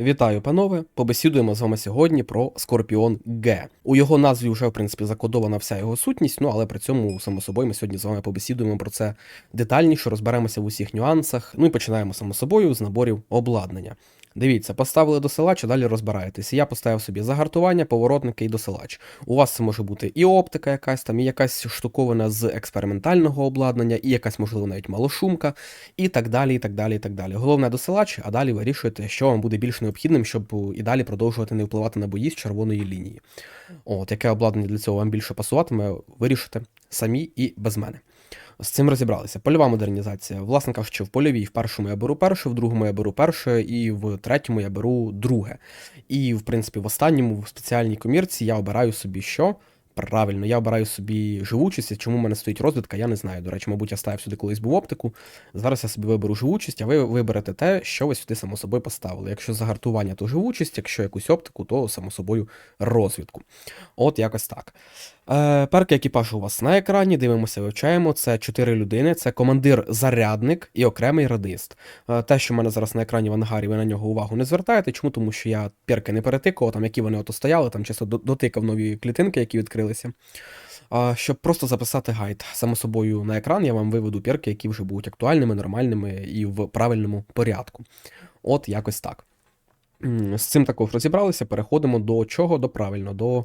Вітаю, панове! Побесідуємо з вами сьогодні про Скорпіон Г. У його назві вже, в принципі, закодована вся його сутність, ну але при цьому, само собою, ми сьогодні з вами побесідуємо про це детальніше, розберемося в усіх нюансах. Ну і починаємо, само собою, з наборів обладнання. Дивіться, поставили досилач, а далі розбираєтесь. Я поставив собі загартування, поворотники і досилач. У вас це може бути і оптика якась там, і якась штуковина з експериментального обладнання, і якась, можливо, навіть малошумка, і так далі, і так далі, і так далі. Головне досилач, а далі вирішуєте, що вам буде більш необхідним, щоб і далі продовжувати не впливати на бої з червоної лінії. От, яке обладнання для цього вам більше пасуватиме, вирішите самі і без мене. З цим розібралися. Польова модернізація. Власне кажучи, в польовій в першому я беру перше, в другому я беру перше, і в третьому я беру друге. І, в принципі, в останньому, в спеціальній комірці, я обираю собі що? Правильно, я обираю собі живучість. Чому в мене стоїть розвідка, я не знаю. До речі, мабуть, я ставив сюди колись був оптику. Зараз я собі виберу живучість, а ви виберете те, що ви сюди само собою поставили. Якщо загартування, то живучість, якщо якусь оптику, то само собою розвідку. От якось так. Е, Перки екіпажу у вас на екрані, дивимося, вивчаємо. Це чотири людини, це командир-зарядник і окремий радист. Е, те, що в мене зараз на екрані в ангарі, ви на нього увагу не звертаєте. Чому? Тому що я перки не перетикував, там які вони ото стояли, там чисто дотикав нові клітинки, які відкрилися. Щоб просто записати гайд. Само собою на екран я вам виведу перки, які вже будуть актуальними, нормальними і в правильному порядку. От якось так. З цим також розібралися. Переходимо до чого? До правильно, до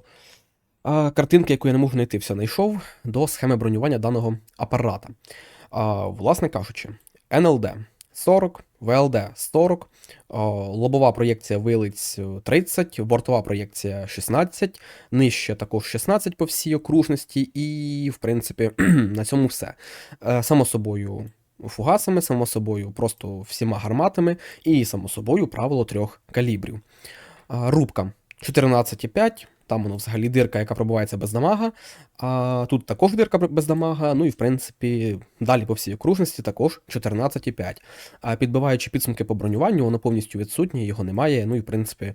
а, картинки, яку я не можу знайти, все знайшов, до схеми бронювання даного апарата. А, власне кажучи, NLD 40, VLD 40, а, лобова проєкція вилиць е, 30, бортова проєкція 16, нижче також 16 по всій окружності, і, в принципі, на цьому все. Е, Само собою. Фугасами, само собою, просто всіма гарматами, і, само собою, правило трьох калібрів. Рубка 14,5, там воно взагалі дирка, яка пробивається без дамага. А тут також дирка без дамага. Ну і в принципі, далі по всій окружності також 14,5. А підбиваючи підсумки по бронюванню, воно повністю відсутнє, його немає. Ну і в принципі,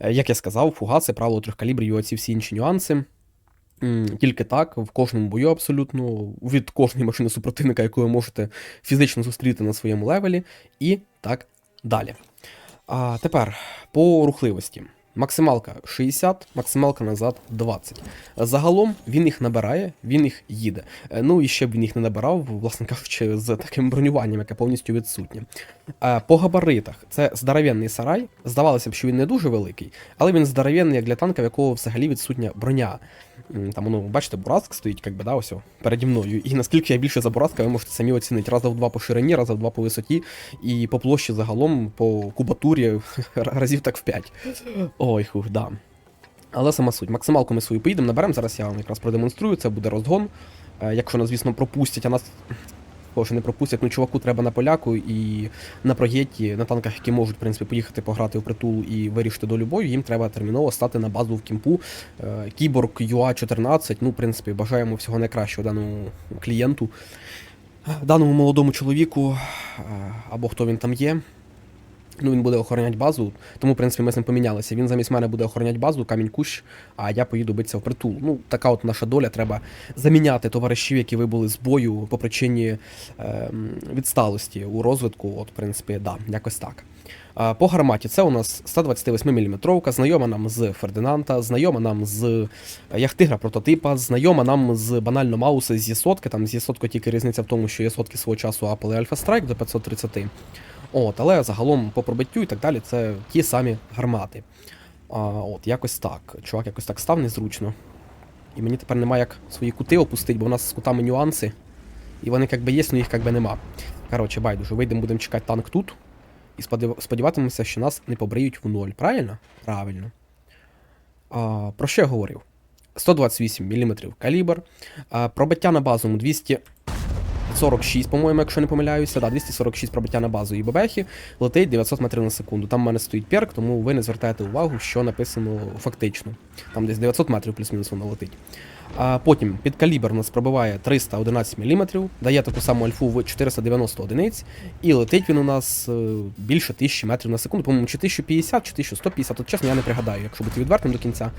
як я сказав, фугаси, правило трьох калібрів і оці всі інші нюанси. Тільки так, в кожному бою абсолютно, від кожної машини супротивника, яку ви можете фізично зустріти на своєму левелі, і так далі. А тепер по рухливості. Максималка 60, максималка назад 20. Загалом він їх набирає, він їх їде. Е, Ну і ще б він їх не набирав, власне кажучи, з таким бронюванням, яке повністю відсутнє. Е, По габаритах це здоровенний сарай. Здавалося б, що він не дуже великий, але він здоровенний як для танка, в якого взагалі відсутня броня. Там, ну, бачите, Бураск стоїть, як би, да, ось переді мною. І наскільки я більше за Бураска, ви можете самі оцінити раза в два по ширині, раза в два по висоті, і по площі загалом, по кубатурі разів так в 5. Ой, хух, да. Але сама суть. Максималку ми свою поїдемо, наберемо. Зараз я вам якраз продемонструю, це буде розгон. Е, Якщо нас, звісно, пропустять, а нас. Кого не пропустять, ну чуваку треба на поляку і на проєкті, на танках, які можуть в принципі поїхати пограти в притул і вирішити долю бою, їм треба терміново стати на базу в кімпу. Е, Кіборг UA14. Ну, в принципі, бажаємо всього найкращого даному клієнту, даному молодому чоловіку, е, або хто він там є. Ну, він буде охороняти базу, тому, в принципі, ми з ним помінялися. Він замість мене буде охороняти базу, камінь кущ, а я поїду битися в притул. Ну, така от наша доля. Треба заміняти товаришів, які вибули з бою по причині е, відсталості у розвитку. От, в принципі, да, якось так. По гарматі це у нас 128 мм, знайома нам з Фердинанта, знайома нам з Яхтигра прототипа, знайома нам з банально Мауса з Єсотки. Там з Єсотко тільки різниця в тому, що Єсотки свого часу апали Альфа Страйк до 530. От, але загалом по пробиттю і так далі це ті самі гармати. А, От, якось так. Чувак якось так став незручно. І мені тепер немає як свої кути опустити, бо у нас з кутами нюанси. І вони як би є, але їх як би нема. Коротше, байдуже, вийдемо, будемо чекати танк тут. І сподіватимемося, що нас не побриють в ноль. Правильно? Правильно. А, про що я говорив? 128 мм калібр. Пробиття на базовому 246, по-моєму, якщо не помиляюся. Да, 246 пробиття на базу і бебехи. Летить 900 метрів на секунду. Там в мене стоїть перк, тому ви не звертаєте увагу, що написано фактично. Там десь 900 метрів плюс-мінус воно летить. А потім під калібр нас пробиває 311 мм, дає таку саму альфу в 490 одиниць, і летить він у нас е, більше 1000 метрів на секунду, по-моєму, чи 1050, чи 1150, от чесно, я не пригадаю, якщо бути відвертим до кінця.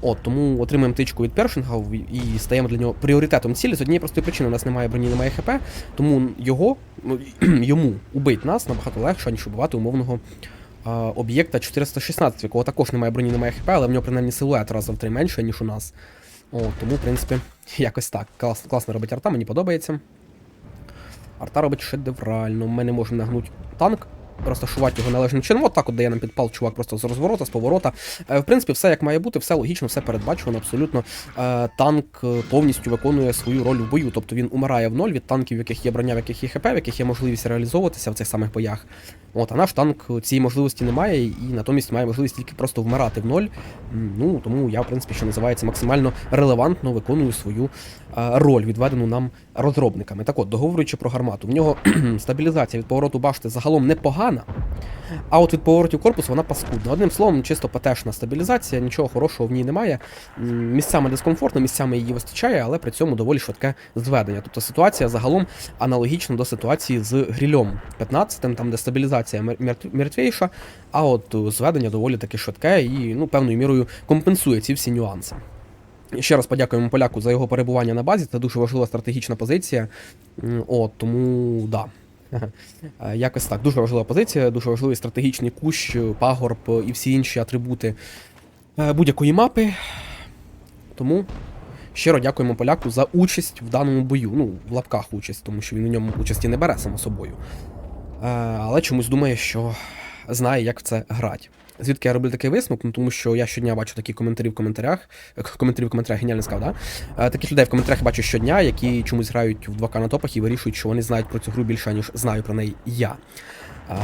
От, тому отримуємо тичку від першинга і стаємо для нього пріоритетом цілі. З однієї простої причини у нас немає броні, немає ХП, тому його, ну, йому убить нас набагато легше, ніж убивати умовного об'єкта 416, якого також немає броні, немає хп, але в нього принаймні силует раза в три менше, ніж у нас. О, тому, в принципі, якось так. Клас, класно робить арта, мені подобається. Арта робить шедеврально. Ми не можемо нагнути танк, розташувати його належним чином. От так от дає нам підпал чувак просто з розворота, з поворота. Е, В принципі, все як має бути, все логічно, все передбачено. Абсолютно Е, танк е, повністю виконує свою роль в бою. Тобто він умирає в ноль від танків, в яких є броня, в яких є ХП, в яких є можливість реалізовуватися в цих самих боях. От, а наш танк цієї можливості не має, і натомість має можливість тільки просто вмирати в ноль. Ну тому я, в принципі, що називається, максимально релевантно виконую свою роль, відведену нам розробниками. Так от, договорюючи про гармату, в нього стабілізація від повороту башти загалом непогана. А от від поворотів корпусу вона паскудна. Одним словом, чисто патешна стабілізація, нічого хорошого в ній немає. Місцями дискомфортно, місцями її вистачає, але при цьому доволі швидке зведення. Тобто ситуація загалом аналогічна до ситуації з грільом 15, там де стабілізація мер- мертвіша, а от е, зведення доволі таки швидке і ну, певною мірою компенсує ці всі нюанси. Ще раз подякуємо поляку за його перебування на базі. Це дуже важлива стратегічна позиція. От, тому да. Е, Якось так. Дуже важлива позиція, дуже важливий стратегічний кущ, пагорб і всі інші атрибути е, будь-якої мапи. Тому щиро дякуємо поляку за участь в даному бою. Ну, в лапках участь, тому що він у ньому участі не бере, само собою. Е, Але чомусь думає, що знає, як в це грати. Звідки я роблю такий висновок? Ну тому що я щодня бачу такі коментарі в коментарях. е, Коментарі в коментарях геніально сказав, да? Е, Таких людей в коментарях бачу щодня, які чомусь грають в 2К на топах і вирішують, що вони знають про цю гру більше, ніж знаю про неї я. А,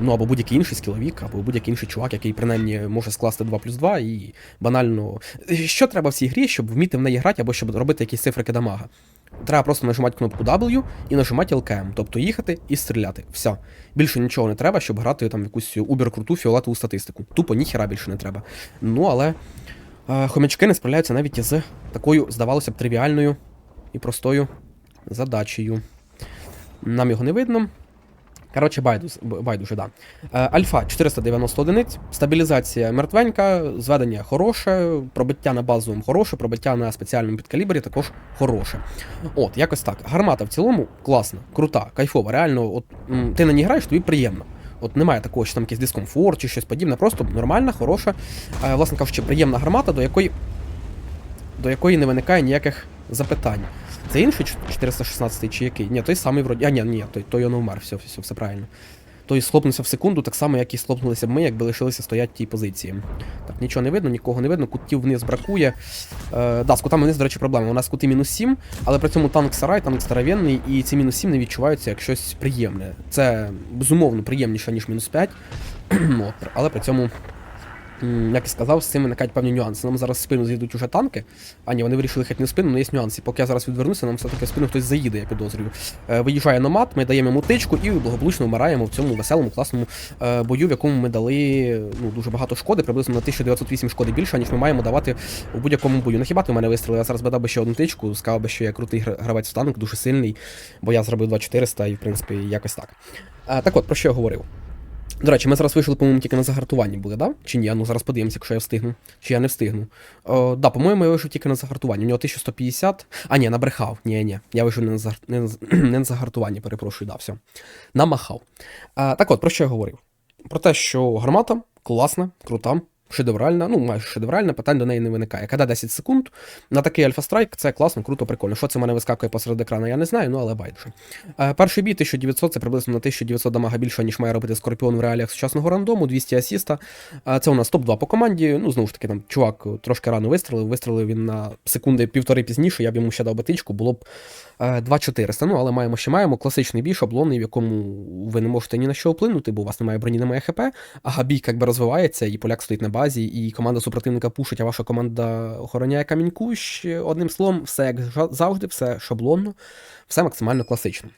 ну або будь-який інший скіловік, або будь-який інший чувак, який принаймні може скласти 2 плюс 2 і банально. Що треба в цій грі, щоб вміти в неї грати, або щоб робити якісь цифрики дамага? Треба просто нажимати кнопку W і нажимати LKM, тобто їхати і стріляти. Все. Більше нічого не треба, щоб грати там в якусь убер-круту фіолетову статистику. Тупо ніхера більше не треба. Ну але е, хомячки не справляються навіть із такою, здавалося б, тривіальною і простою задачею. Нам його не видно. Коротше, байдуз, байдуже, да. Е, Альфа 490 одиниць, стабілізація мертвенька, зведення хороше, пробиття на базовому хороше, пробиття на спеціальному підкалібрі також хороше. От, якось так. Гармата в цілому класна, крута, кайфова. Реально, от ти на ній граєш, тобі приємно. От немає такого, що там якийсь дискомфорт чи щось подібне, просто нормальна, хороша, е, власне кажучи, приємна гармата, до якої, до якої не виникає ніяких запитань. Це інший 416 чи який? Ні, той самий вроді. А, ні, ні, той, той он умер, все, все, все правильно. Той схлопнувся в секунду, так само, як і схлопнулися б ми, якби лишилися стояти в тій позиції. Так, нічого не видно, нікого не видно, кутів вниз бракує. Е, да, з кутами вниз, до речі, проблема. У нас кути мінус 7, але при цьому танк сарай, танк старовинний, і ці мінус 7 не відчуваються як щось приємне. Це безумовно приємніше, ніж мінус 5. Але при цьому. Як і сказав, з цим виникають певні нюанси. Нам зараз в спину з'їдуть уже танки. А ні, вони вирішили хати не спину, але є нюанси. Поки я зараз відвернуся, нам все-таки в спину хтось заїде, я підозрюю. Е, виїжджає номад, ми даємо йому тичку і благополучно вмираємо в цьому веселому, класному е, бою, в якому ми дали ну, дуже багато шкоди, приблизно на 1908 шкоди більше, ніж ми маємо давати у будь-якому бою. Ну хіба ти в мене вистрілив? Я зараз би дав би ще одну тичку, сказав би, що я крутий гравець в танк, дуже сильний, бо я зробив 2400 і, в принципі, якось так. Е, так от, про що я говорив? До речі, ми зараз вийшли, по-моєму, тільки на загартуванні були, да? Чи ні? Ну зараз подивимося, якщо я встигну. Чи я не встигну. О, да, по-моєму, я вийшов тільки на загартування. У нього 1150. А, ні, набрехав. Ні, ні. Я вийшов не на, загар... не, не на загартування, перепрошую, да, все. Намахав. А, так от, про що я говорив? Про те, що гармата класна, крута. Шедевральна, ну майже шедевральна, питань до неї не виникає. Когда 10 секунд на такий альфа-страйк це класно, круто, прикольно. Що це в мене вискакує посеред екрану, я не знаю, ну але байдуже. Е, перший бій 1900 це приблизно на 1900 дамага більше, ніж має робити Скорпіон в реаліях сучасного рандому, 200 асіста. Е, це у нас топ-2 по команді. Ну, знову ж таки, там чувак трошки рано вистрелив, вистрелив він на секунди півтори пізніше, я б йому ще дав батичку, було б 2400. Ну, але маємо що маємо класичний бій, шаблонний, в якому ви не можете ні на що вплинути, бо у вас немає броні, немає ХП, а бій якби розвивається, і поляк стоїть на базі, і команда супротивника пушить, а ваша команда охороняє камінь кущ. Одним словом, все як завжди, все шаблонно, все максимально класично.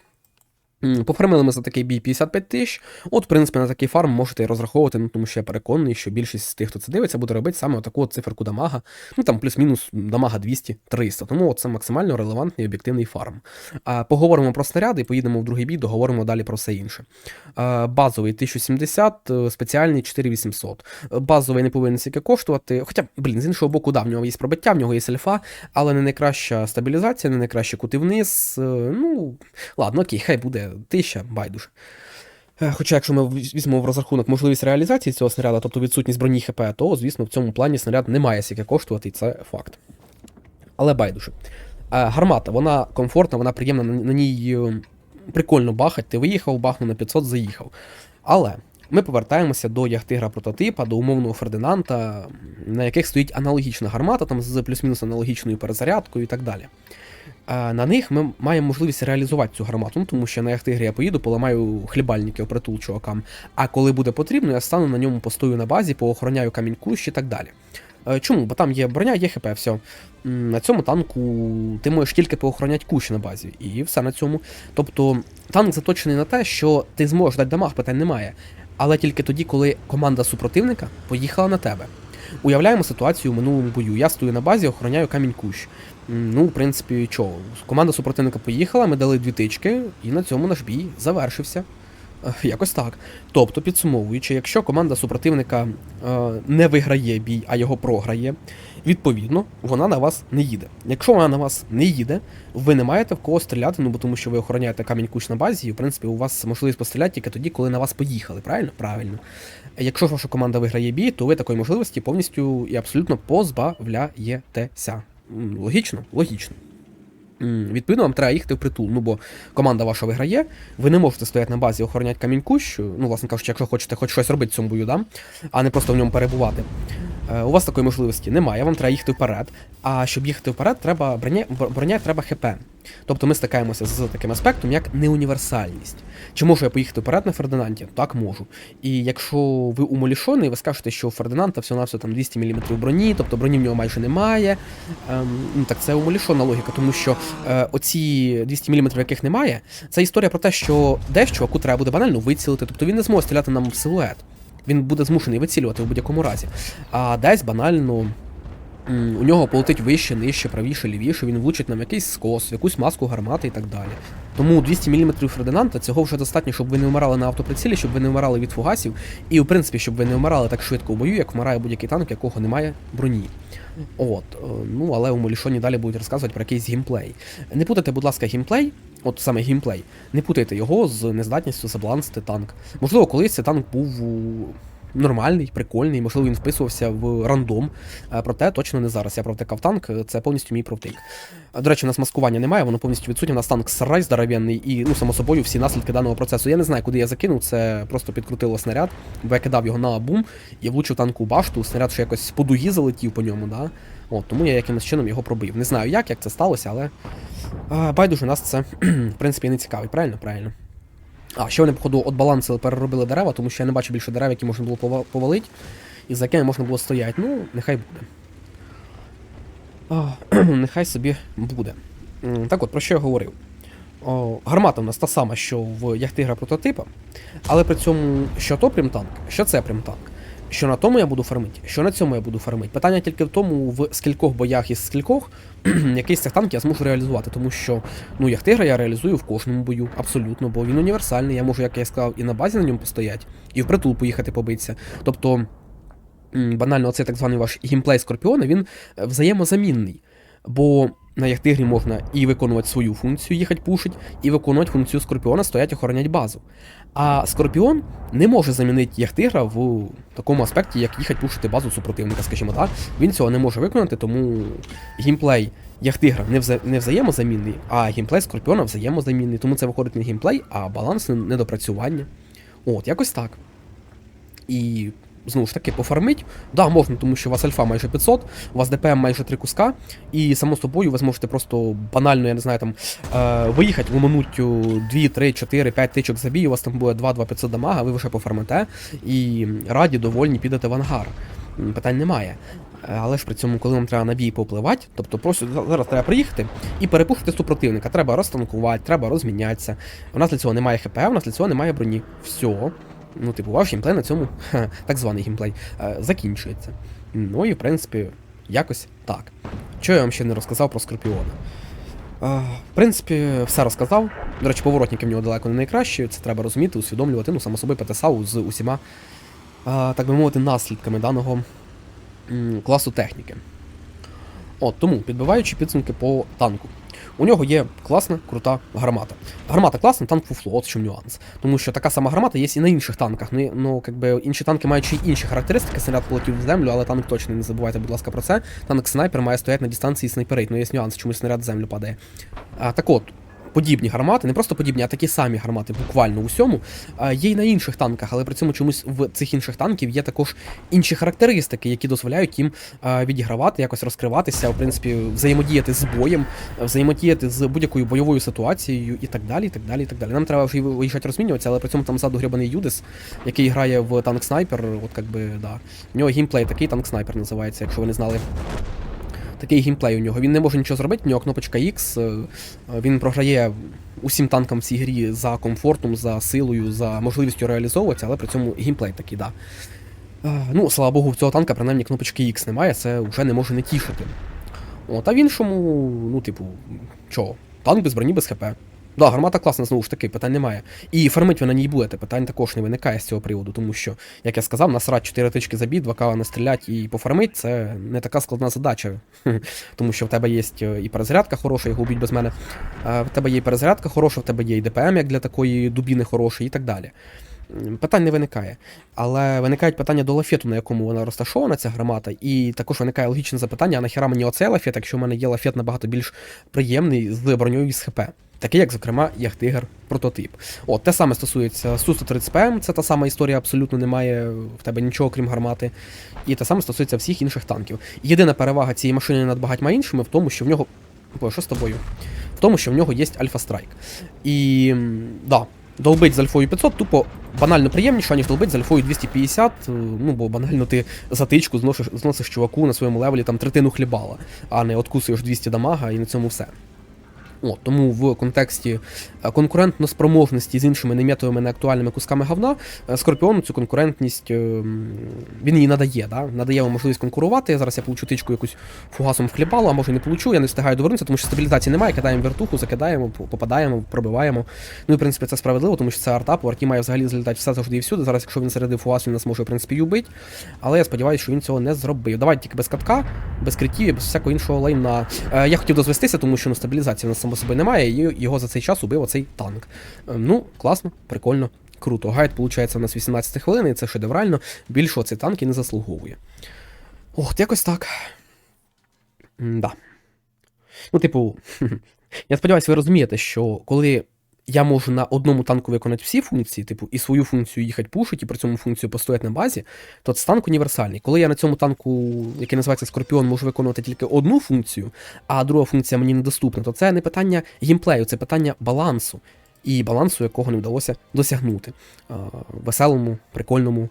Пофармили ми за такий бій 55 тисяч. От, в принципі, на такий фарм можете розраховувати, ну тому що я переконаний, що більшість з тих, хто це дивиться, буде робити саме таку циферку дамага. Ну там плюс-мінус дамага 200-300. Тому це максимально релевантний об'єктивний фарм. А, поговоримо про снаряди, поїдемо в другий бій, договоримо далі про все інше. А, базовий 1070, е, спеціальний 4800. Е, Базовий не повинен стільки коштувати. Хоча, блін, з іншого боку, да, в нього є пробиття, в нього є альфа, але не найкраща стабілізація, не найкращі кути вниз. Е, Ну, ладно, окей, хай буде тисяча, байдуже. Е, Хоча, якщо ми візьмемо в розрахунок можливість реалізації цього снаряда, тобто відсутність броні ХП, то, звісно, в цьому плані снаряд не має скільки коштувати, і це факт. Але байдуже. Е, Гармата, вона комфортна, вона приємна, на, ній е, прикольно бахать. Ти виїхав, бахнув на 500, заїхав. Але ми повертаємося до яхтигра прототипа, до умовного Фердинанда, на яких стоїть аналогічна гармата, там з плюс-мінус аналогічною перезарядкою і так далі. На них ми маємо можливість реалізувати цю гармату, ну, тому що на яхтигрі я поїду, поламаю хлібальники опритул чувакам. А коли буде потрібно, я стану на ньому постою на базі, поохороняю камінь кущ і так далі. Е, Чому? Бо там є броня, є ХП, все. На цьому танку ти можеш тільки поохороняти кущ на базі, і все на цьому. Тобто танк заточений на те, що ти зможеш дати дамаг, питань немає. Але тільки тоді, коли команда супротивника поїхала на тебе. Уявляємо ситуацію в минулому бою. Я стою на базі, охороняю камінь кущ. Ну, в принципі, чого? Команда супротивника поїхала, ми дали дві тички, і на цьому наш бій завершився. Е, Якось так. Тобто, підсумовуючи, якщо команда супротивника е, не виграє бій, а його програє, відповідно, вона на вас не їде. Якщо вона на вас не їде, ви не маєте в кого стріляти, ну бо тому що ви охороняєте камінь кущ на базі, і в принципі у вас можливість постріляти тільки тоді, коли на вас поїхали, правильно? Правильно. Якщо ж ваша команда виграє бій, то ви такої можливості повністю і абсолютно позбавляєтеся. Логічно? Логічно. Відповідно, вам треба їхати в притул. Ну бо команда ваша виграє, ви не можете стояти на базі, охороняти камінь кущ, ну, власне кажучи, якщо хочете хоч щось робити в цьому бою, да? а не просто в ньому перебувати. Е, У вас такої можливості немає, вам треба їхати вперед. А щоб їхати вперед, треба броня, броня треба ХП. Тобто ми стикаємося з таким аспектом, як неуніверсальність. Чи можу я поїхати вперед на Фердинанді? Так можу. І якщо ви умалішоний, ви скажете, що у Фердинанда всього на все там 200 мм броні, тобто броні в нього майже немає. Ем, ну так це умалішона логіка, тому що е, оці 200 мм, яких немає, це історія про те, що дещо аку треба буде банально вицілити, тобто він не зможе стріляти нам в силует. Він буде змушений вицілювати в будь-якому разі. А десь банально. У нього полетить вище, нижче, правіше, лівіше, він влучить нам якийсь скос, якусь маску гармати і так далі. Тому 200 мм Фердинанда цього вже достатньо, щоб ви не вмирали на автоприцілі, щоб ви не вмирали від фугасів, і в принципі, щоб ви не вмирали так швидко у бою, як вмирає будь-який танк, якого немає броні. От, е, ну але у Молішоні далі будуть розказувати про якийсь геймплей. Не путайте, будь ласка, геймплей, от саме геймплей, не путайте його з нездатністю заблансити танк. Можливо, колись цей танк був у- нормальний, прикольний, можливо, він вписувався в рандом. Е, Проте точно не зараз. Я провтикав танк, е, це повністю мій провтик. Е, До речі, у нас маскування немає, воно повністю відсутнє. У нас танк сарай здоровенний і, ну, само собою, всі наслідки даного процесу. Я не знаю, куди я закинув, це просто підкрутило снаряд, бо я кидав його на бум і влучив танку у башту, снаряд ще якось по дугі залетів по ньому, да? От, тому я якимось чином його пробив. Не знаю як, як це сталося, але. Байдуже, нас це, в принципі, не цікавить, правильно? Правильно. А, ще вони, походу, от балансили, переробили дерева, тому що я не бачу більше дерев, які можна було повалити, і за якими можна було стояти. Ну, нехай буде. А, нехай собі буде. Так от, про що я говорив? О, гармата в нас та сама, що в яхтигра прототипа, але при цьому що то примтанк, що це примтанк. Що на тому я буду фармити, що на цьому я буду фармити. Питання тільки в тому, в скількох боях із скількох якийсь цих танків я зможу реалізувати, тому що ну яхтигра я реалізую в кожному бою, абсолютно, бо він універсальний. Я можу, як я сказав, і на базі на ньому постояти, і в притул поїхати побитися. Тобто, банально, оцей так званий ваш геймплей Скорпіона, він е, взаємозамінний. Бо на яхтигрі можна і виконувати свою функцію, їхати пушить, і виконувати функцію Скорпіона, стоять охоронять базу. А Скорпіон не може замінити яхтигра в такому аспекті, як їхати пушити базу супротивника, скажімо так. Він цього не може виконати, тому геймплей яхтигра не, вза... не взаємозамінний, а геймплей Скорпіона взаємозамінний. Тому це виходить не геймплей, а балансне недопрацювання. От, якось так. І знову ж таки, пофармить. Да, можна, тому що у вас альфа майже 500, у вас ДПМ майже 3 куска, і само собою ви зможете просто банально, я не знаю, там е, виїхати, ломануть 2, 3, 4, 5 тичок забій, у вас там буде 2-2 500 дамага, ви вже пофармите, і раді, довольні підете в ангар. Питань немає. Е, Але ж при цьому, коли вам треба на бій попливати, тобто просто зараз треба приїхати і перепушити супротивника. Треба розтанкувати, треба розмінятися. У нас для цього немає ХП, у нас для цього немає броні. Все. Ну, типу, ваш геймплей на цьому, ха, так званий геймплей, е, закінчується. Ну і в принципі, якось так. Що я вам ще не розказав про Скорпіона? Е, В принципі, все розказав. До речі, поворотники в нього далеко не найкращі, це треба розуміти, усвідомлювати, ну, само собою ПТСАУ з усіма, е, так би мовити, наслідками даного класу техніки. От, тому, підбиваючи підсумки по танку. У нього є класна, крута гармата. Гармата класна, танк фуфло, от в чому нюанс. Тому що така сама гармата є і на інших танках. Ну, ну якби інші танки мають ще інші характеристики, снаряд полетів в землю, але танк точно не забувайте, будь ласка, про це. Танк снайпер має стояти на дистанції снайперить. Ну є нюанс, чому снаряд в землю падає. А, так от, подібні гармати, не просто подібні, а такі самі гармати, буквально у всьому, є й на інших танках, але при цьому чомусь в цих інших танків є також інші характеристики, які дозволяють їм відігравати, якось розкриватися, в принципі, взаємодіяти з боєм, взаємодіяти з будь-якою бойовою ситуацією і так далі. і так далі, і так далі. Нам треба вже виїжджати розмінюватися, але при цьому там ззаду гребаний Юдис, який грає в танк снайпер. От як би, да. У нього геймплей такий танк снайпер називається, якщо ви не знали. Такий геймплей у нього. Він не може нічого зробити, у нього кнопочка X. е, Він програє усім танкам в цій грі за комфортом, за силою, за можливістю реалізовуватися, але при цьому геймплей такий, да. Е, Ну, слава Богу, в цього танка принаймні кнопочки X немає, це вже не може не тішити. От, а в іншому, ну, типу, чого? Танк без броні, без ХП. Да, гармата класна, знову ж таки, питань немає. І фармить ви на ній будете, питань також не виникає з цього приводу, тому що, як я сказав, насрать 4 тички забій, 2 кава настрілять і пофармить це не така складна задача. Тому що в тебе є і перезарядка хороша, його уб'ють без мене. В тебе є і перезарядка хороша, в тебе є і ДПМ, як для такої дубіни хороший, і так далі. Питань не виникає. Але виникають питання до лафету, на якому вона розташована, ця гармата, і також виникає логічне запитання: а нахіра мені оцей лафет, якщо в мене є лафет набагато більш приємний з броньою і з ХП. Такий, як, зокрема, Яхтигер прототип. От, те саме стосується Су-130 ПМ, це та сама історія, абсолютно немає в тебе нічого, крім гармати. І те саме стосується всіх інших танків. Єдина перевага цієї машини над багатьма іншими в тому, що в нього. Ой, що з тобою? В тому, що в нього є Альфа Страйк. І. да, долбить з альфою 500 тупо банально приємніше, ніж долбить з альфою 250. е, Ну, бо банально ти затичку зносиш, зносиш чуваку на своєму левелі там третину хлібала, а не откусуєш 200 дамага і на цьому все. О, тому в контексті е, конкурентно-спроможності з іншими неметовими неактуальними кусками говна, е, Скорпіон цю конкурентність е, він її надає, да? надає вам можливість конкурувати. Зараз я получу тичку якусь фугасом вхлібало, а може не получу, я не встигаю довернутися, тому що стабілізації немає, кидаємо вертуху, закидаємо, попадаємо, пробиваємо. Ну і в принципі це справедливо, тому що це артап, у арті має взагалі злітати все завжди і всюди. Зараз, якщо він зарядив фугас, він нас може в принципі убити. Але я сподіваюся, що він цього не зробив. Давайте тільки без катка, без критів без всякого іншого лайна. Я хотів дозвестися, тому що ну, стабілізації у нас само собою немає, і його за цей час убив оцей танк. Е, ну, класно, прикольно, круто. Гайд, виходить, у нас 18 хвилин, і це шедеврально. Більшого цей танк і не заслуговує. Ох, якось так. Да. Ну, типу, я сподіваюся, ви розумієте, що коли я можу на одному танку виконати всі функції, типу, і свою функцію їхати пушить, і при цьому функцію постояти на базі, то це танк універсальний. Коли я на цьому танку, який називається Скорпіон, можу виконувати тільки одну функцію, а друга функція мені недоступна, то це не питання гімплею, це питання балансу. І балансу, якого не вдалося досягнути. Веселому, прикольному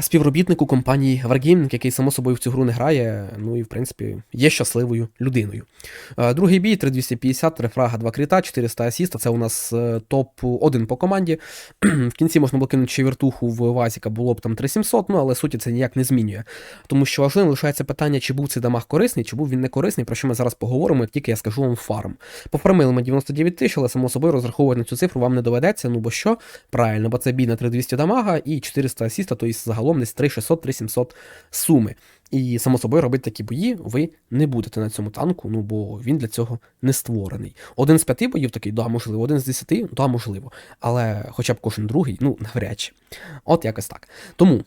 співробітнику компанії Wargaming, який само собою в цю гру не грає, ну і в принципі є щасливою людиною. Е, Другий бій 3250, 3 фрага, 2 кріта, 400 асіста. Це у нас е, топ-1 по команді. В кінці можна було кинути ще вертуху в Вазіка, було б там 3700, ну але суті це ніяк не змінює. Тому що важливим лишається питання, чи був цей дамаг корисний, чи був він не корисний, про що ми зараз поговоримо, як тільки я скажу вам фарм. Пофармили ми 99 тисяч, але само собою розраховувати на цю цифру вам не доведеться. Ну бо що? Правильно, бо це бій на 3200 дамага і 400 асіста, то тобто загалом десь 3600-3700 суми. І само собою робити такі бої ви не будете на цьому танку, ну бо він для цього не створений. Один з п'яти боїв такий, да, можливо, один з десяти, да, можливо. Але хоча б кожен другий, ну, навряд чи. От якось так. Тому,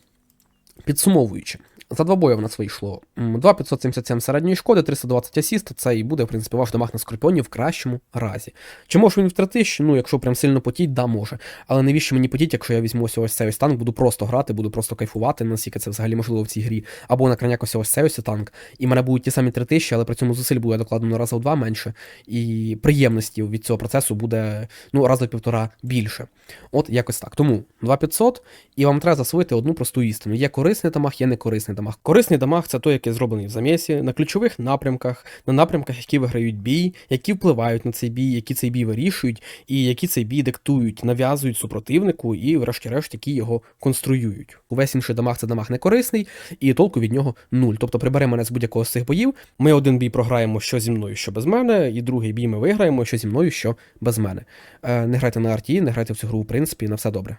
підсумовуючи, за два бої в нас вийшло м, 2,577 середньої шкоди, 320 асіст. Це і буде, в принципі, ваш дамаг на скорпіоні в кращому разі. Чи може він в 3000? Ну, якщо прям сильно потіть, да, може. Але навіщо мені потіть, якщо я візьму ось ось цей ось танк, буду просто грати, буду просто кайфувати, наскільки це взагалі можливо в цій грі. Або на краняк ось ось цей ось танк. І мене будуть ті самі 3000, але при цьому зусиль буде докладено раза в два менше. І приємності від цього процесу буде ну, раза в півтора більше. От якось так. Тому 2500, і вам треба засвоїти одну просту істину. Є корисний дамаг, є некорисний дамаг. Корисний дамаг це той, який зроблений в замісі, на ключових напрямках, на напрямках, які виграють бій, які впливають на цей бій, які цей бій вирішують, і які цей бій диктують, нав'язують супротивнику і, врешті-решт, які його конструюють. Увесь інший дамаг це дамаг некорисний, і толку від нього нуль. Тобто прибере мене з будь-якого з цих боїв. Ми один бій програємо, що зі мною, що без мене, і другий бій ми виграємо, що зі мною, що без мене. Е, не грайте на арті, не грайте в цю гру, в принципі, на все добре.